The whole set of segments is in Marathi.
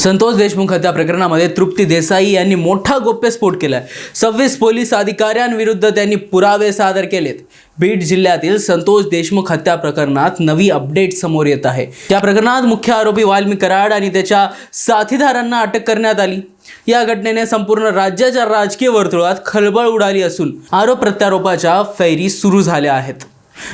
संतोष देशमुख हत्या प्रकरणामध्ये तृप्ती देसाई यांनी मोठा गोप्यस्फोट केलाय. सव्वीस पोलीस अधिकाऱ्यांविरुद्ध त्यांनी पुरावे सादर केलेत. बीड जिल्ह्यातील संतोष देशमुख हत्या प्रकरणात नवी अपडेट समोर येत आहे. त्या प्रकरणात मुख्य आरोपी वाल्मी कराड आणि त्याच्या साथीदारांना अटक करण्यात आली. या घटनेने संपूर्ण राज्याच्या राजकीय वर्तुळात खळबळ उडाली असून आरोप प्रत्यारोपाच्या फैरी सुरू झाल्या आहेत.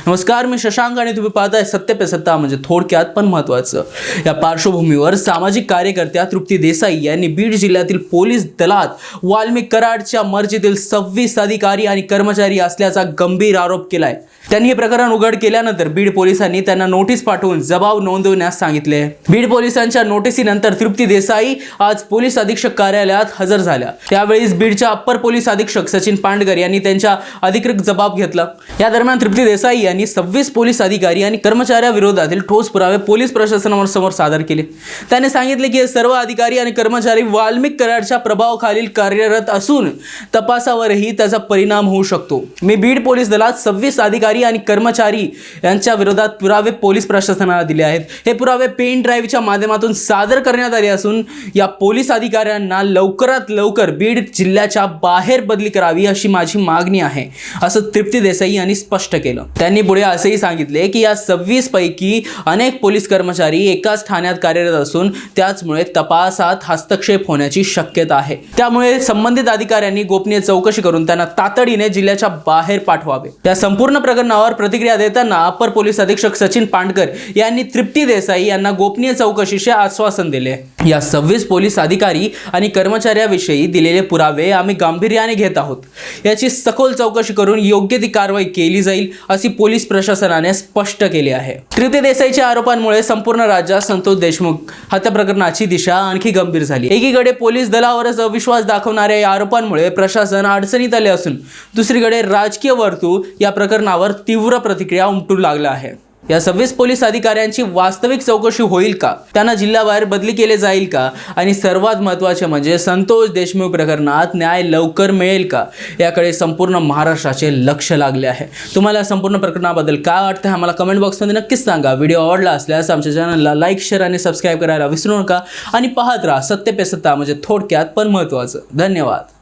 नमस्कार मी शशांक आणि तुम्ही पाहताय सत्य पे सत्ता म्हणजे थोडक्यात पण महत्वाचं या पार्श्वभूमीवर सामाजिक कार्यकर्त्या तृप्ती देसाई यांनी बीड जिल्ह्यातील पोलीस दलात वाल्मिक कराडच्या मर्जीतील सव्वीस अधिकारी आणि कर्मचारी असल्याचा गंभीर आरोप केलाय. त्यांनी हे प्रकरण उघड केल्यानंतर बीड पोलिसांनी त्यांना नोटीस पाठवून जबाब नोंदवण्यास सांगितले. बीड पोलिसांच्या नोटीसीनंतर तृप्ती देसाई आज पोलीस अधीक्षक कार्यालयात हजर झाल्या. त्यावेळी बीडच्या अप्पर पोलीस अधीक्षक सचिन पांडगर यांनी त्यांच्या अधिकृत जबाब घेतला. या दरम्यान तृप्ती देसाई यांनी सव्वीस पोलीस अधिकारी आणि कर्मचाऱ्याविरोधातील ठोस पुरावे पोलीस प्रशासनासमोर सादर केले. त्याने सांगितले की हे सर्व अधिकारी आणि कर्मचारी वाल्मिक कराडच्या प्रभावाखालील कार्यरत असून तपासावरही त्याचा परिणाम होऊ शकतो. मी बीड पोलीस दलात सव्वीस अधिकारी आणि कर्मचारी यांच्या विरोधात पुरावे पोलीस प्रशासनाला दिले आहेत. हे पुरावे पेन ड्राईव्हच्या माध्यमातून सादर करण्यात आले असून या पोलीस अधिकाऱ्यांना लवकरात लवकर बीड जिल्ह्याच्या बाहेर बदली करावी अशी माझी मागणी आहे असं तृप्ती देसाई यांनी स्पष्ट केलं. त्यांनी पुढे असेही सांगितले की या सव्वीस पैकी अनेक पोलीस कर्मचारी एकाच ठाण्यात कार्यरत असून त्याचमुळे तपासात हस्तक्षेप होण्याची शक्यता आहे. त्यामुळे संबंधित अधिकाऱ्यांनी गोपनीय चौकशी करून त्यांना तातडीने जिल्ह्याच्या बाहेर पाठवावे. त्या संपूर्ण प्रकरणावर प्रतिक्रिया देताना अप्पर पोलीस अधीक्षक सचिन पांडकर यांनी तृप्ती देसाई यांना गोपनीय चौकशीचे आश्वासन दिले. या सव्वीस पोलीस अधिकारी आणि कर्मचाऱ्याविषयी दिलेले पुरावे आम्ही गांभीर्याने घेत आहोत. याची सखोल चौकशी करून योग्य ती कारवाई केली जाईल अशी पोलीस प्रशासनाने स्पष्ट केली आहे. कृती देसाईच्या आरोपांमुळे संपूर्ण राज्यात संतोष देशमुख हत्या प्रकरणाची दिशा आणखी गंभीर झाली. एकीकडे पोलीस दलावरच अविश्वास दाखवणाऱ्या या आरोपांमुळे प्रशासन अडचणीत आले असून दुसरीकडे राजकीय वर्तुळ या प्रकरणावर तीव्र प्रतिक्रिया उमटू लागला आहे. या सव्वीस पोलीस अधिकाऱ्यांची वास्तविक चौकशी होईल का? त्यांना जिल्ह्याबाहेर बदली केले जाईल का? आणि सर्वात महत्त्वाचे म्हणजे संतोष देशमुख प्रकरणात न्याय लवकर मिळेल का? याकडे संपूर्ण महाराष्ट्राचे लक्ष लागले आहे. तुम्हाला संपूर्ण प्रकरणाबद्दल काय वाटतं हे आम्हाला कमेंट बॉक्समध्ये नक्कीच सांगा. व्हिडिओ आवडला असल्यास आमच्या चॅनलला लाईक शेअर आणि सबस्क्राईब करायला विसरू नका. आणि पाहत राहा. सत्य पे सत्ता म्हणजे थोडक्यात पण महत्त्वाचं. धन्यवाद.